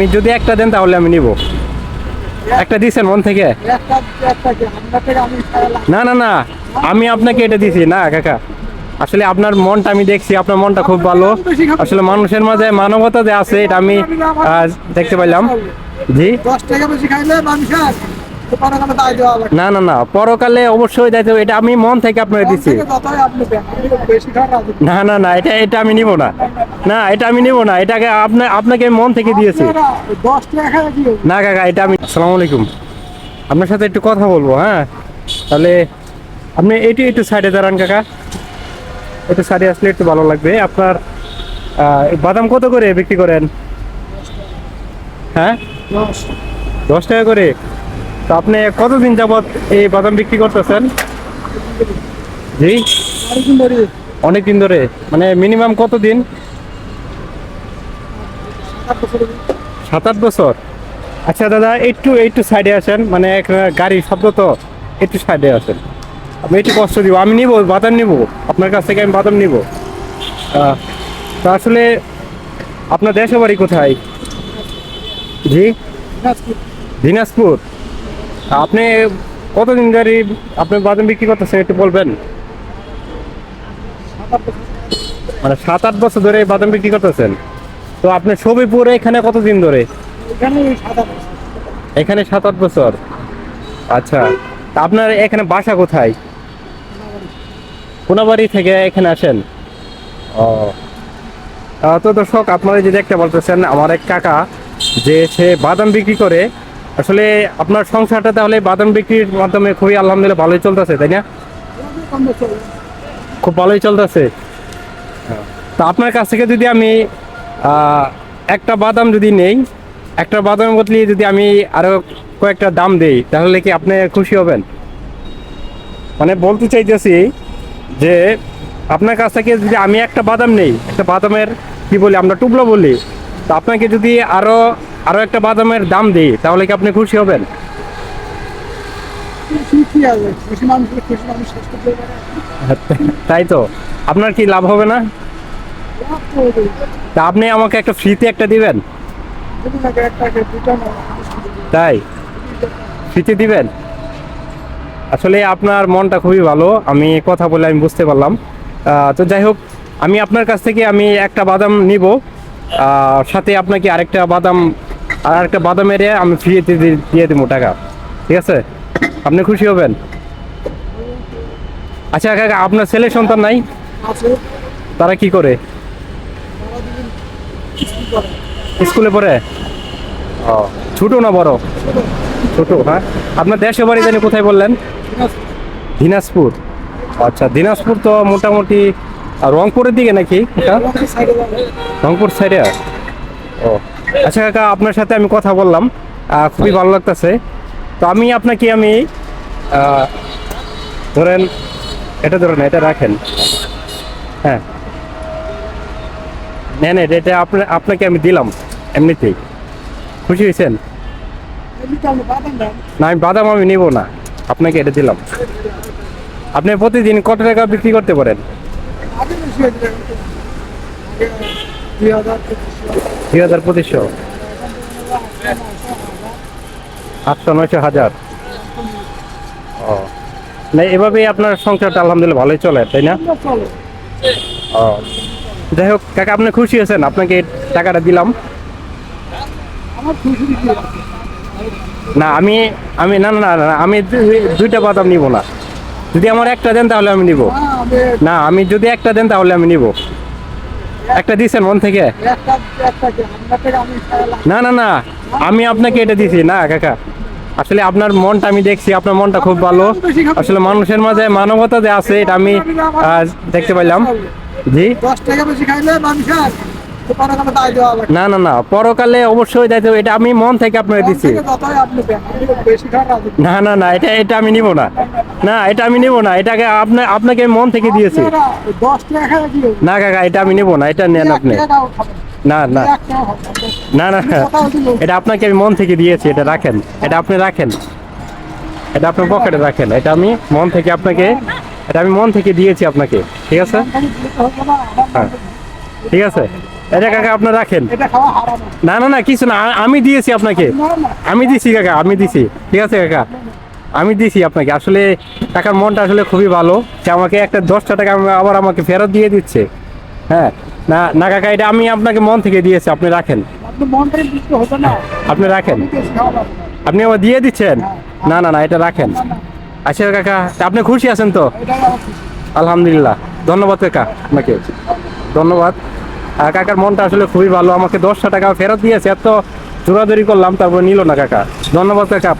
আপনি যদি একটা দেন তাহলে আমি নিব। একটা দিছেন মন থেকে? না না না, আমি আপনাকে এটা দিছি। না, কাকা, আসলে আপনার মনটা আমি দেখছি, আপনার মনটা খুব ভালো। আসলে মানুষের মাঝে মানবতা যে আছে, এটা আমি দেখতে পাইলাম। জি? দশ টাকা বেশি খাইলে মানুষের না না না পরকালে অবশ্যই দায়িত্ব এটা আমি মন থেকে আপনাকে দিচ্ছি। না। না না এটা এটা আমি নিব না। না এটা আমি নিব না। এটাকে আপনি আপনাকে মন থেকে দিয়েছি? না কাকা এটা আমি আসসালামু আলাইকুম। আপনার সাথে একটু কথা বলব হ্যাঁ? তাহলে আপনি এটি একটু সাইডে দাঁড়ান কাকা। একটু সাইডে আসলে একটু ভালো লাগবে। আপনার আহ, বাদাম কত করে বিক্রি করেন? হ্যাঁ? দশ টাকা করে? তো আপনি কতদিন যাবৎ এই বাদাম বিক্রি করতেছেন? জি? অনেক দিন ধরে। মানে মিনিমাম কতদিন? সাত আট বছর। আচ্ছা দাদা, একটু একটু সাইডে আসেন। মানে গাড়ির শব্দ তো, একটু সাইডে আসেন। আমি একটু কষ্ট দিব। আমি নিব, বাদাম নিব। আপনার কাছ থেকে আমি বাদাম নিব। তা আসলে আপনার দেশের বাড়ি কোথায়? জি? দিনাজপুর। আপনি কতদিন ধরে আপনি বাদাম বিক্রি করতেছেন একটু বলবেন? মানে সাত আট বছর ধরে বাদাম বিক্রি করতেছেন। তো আপনি ছবিপুরে এখানে কতদিন ধরে? এখানে সাত আট বছর। আচ্ছা তা আপনার এখানে বাসা কোথায়? কোনাবাড়ি থেকে এখানে আসেন। ও। তো দর্শক আপনারা যদি দেখতে বলতেছেন আমার এক কাকা যে সে বাদাম বিক্রি করে আসলে আপনার সংসারটা তাহলে বাদাম বিক্রির মাধ্যমে খুবই আলহামদুলিল্লাহ ভালোই চলতেছে, তাই না। খুব ভালোই চলতেছে তা আপনার কাছ থেকে যদি আমি একটা বাদাম যদি নেই, একটা বাদামের বদলে যদি আমি আরও কয়েকটা দাম দেই, তাহলে কি আপনি খুশি হবেন মানে বলতে চাইতেছি যে, আপনার কাছ থেকে যদি আমি একটা বাদাম নেই, একটা বাদামের কি বলি, আমরা টুকলো বলি, তো আপনাকে যদি আরও আরও একটা বাদামের দাম দিই তাহলে কি আপনি খুশি হবেন? তাই তো? আপনার কি লাভ হবে না? তো আপনি আমাকে একটা ফ্রিতে একটা দিবেন? তাই? ফ্রিতে দিবেন? আসলে আপনার মনটা খুবই ভালো আমি কথা বলে আমি বুঝতে পারলাম। তো যাই হোক আমি আপনার কাছ থেকে আমি একটা বাদাম নিব আর সাথে আপনাকে আরেকটা বাদাম আর একটা বাদামের আমি ফ্রিতে দিয়ে দেবো টাকা। ঠিক আছে? আপনি খুশি হবেন? আচ্ছা কাকা আপনার ছেলে সন্তান নাই? তারা কি করে? স্কুল পড়ে? ও ছোট না বড়? ছোট হ্যাঁ? আপনার দেশের বাড়ি জানি কোথায় বললেন? দিনাজপুর। আচ্ছা দিনাজপুর তো মোটামুটি রংপুরের দিকে নাকি? রংপুর সাইডে ও আচ্ছা কাকা, আপনার সাথে আমি কথা বললাম। খুবই ভালো লাগতেছে। তো আমি আপনাকে আমি ধরেন, এটা ধরেন, এটা রাখেন। হ্যাঁ। নেন, এটা এটা আপনা- আপনাকে আমি দিলাম, এমনিতেই। খুশি হয়েছেন? না, আমি বাদাম আমি নেব না। আপনাকে এটা দিলাম। আপনি প্রতিদিন কত টাকা বিক্রি করতে পারেন? দুই হাজার পঁচিশশো। আটশো, নয়শো, হাজার। ও। না, এভাবেই আপনার সংসারটা আলহামদুলিল্লাহ ভালোই চলে, তাই না? ও। যাই হোক, কাকা, আপনি খুশি হয়েছেন আপনাকে টাকাটা দিলাম। না, আমি আমি, না না না আমি দুইটা বাদাম নিব না। যদি আমার একটা দেন তাহলে আমি নিব। না, আমি যদি একটা দেন তাহলে আমি নিব। একটা দিছেন মন থেকে? না না না, আমি আপনাকে এটা দিছি। না, কাকা, আসলে আপনার মনটা আমি দেখছি, আপনার মনটা খুব ভালো। আসলে মানুষের মাঝে মানবতা যে আছে, এটা আমি দেখতে পাইলাম। জি? দশ টাকা বেশি খাইলে মানুষের না না না পরকালে অবশ্যই দায়িত্ব এটা আমি মন থেকে আপনাকে দিচ্ছি। না না না এটা এটা আমি নিব না। না এটা আমি নিব না। এটাকে আপনি আপনাকে মন থেকে দিয়েছি? না কাকা এটা আমি নিব না এটা নেন আপনি। না। না না। না। এটা আপনাকে আমি মন থেকে দিয়েছি এটা রাখেন। এটা আপনি রাখেন। এটা আপনার পকেটে রাখেন। এটা আমি মন থেকে আপনাকে এটা আমি মন থেকে দিয়েছি আপনাকে। ঠিক আছে? হ্যাঁ। ঠিক আছে? এটা কাকা, আপনি রাখেন। না না না, কিছু না আমি দিয়েছি আপনাকে। আমি দিছি কাকা, আমি দিছি। ঠিক আছে কাকা? আমি দিছি আপনাকে। আসলে কাকার মনটা আসলে খুবই ভালো। সে আমাকে একটা দশটা টাকা আবার আমাকে ফেরত দিয়ে দিচ্ছে। হ্যাঁ? না না কাকা, এটা আমি আপনাকে মন থেকে দিয়েছি। আপনি রাখেন। আপনি রাখেন। আপনি আবার দিয়ে দিচ্ছেন? না না না, এটা রাখেন। আচ্ছা কাকা আপনি খুশি আছেন তো? আমার। আলহামদুলিল্লাহ। ধন্যবাদ কাকা আপনাকে। ধন্যবাদ। কাকার মনটা আসলে খুবই ভালো। আমাকে দশটা টাকা ফেরত দিয়েছে, এত জোরাজোরি করলাম, তারপর নিল না কাকা। ধন্যবাদ কাকা।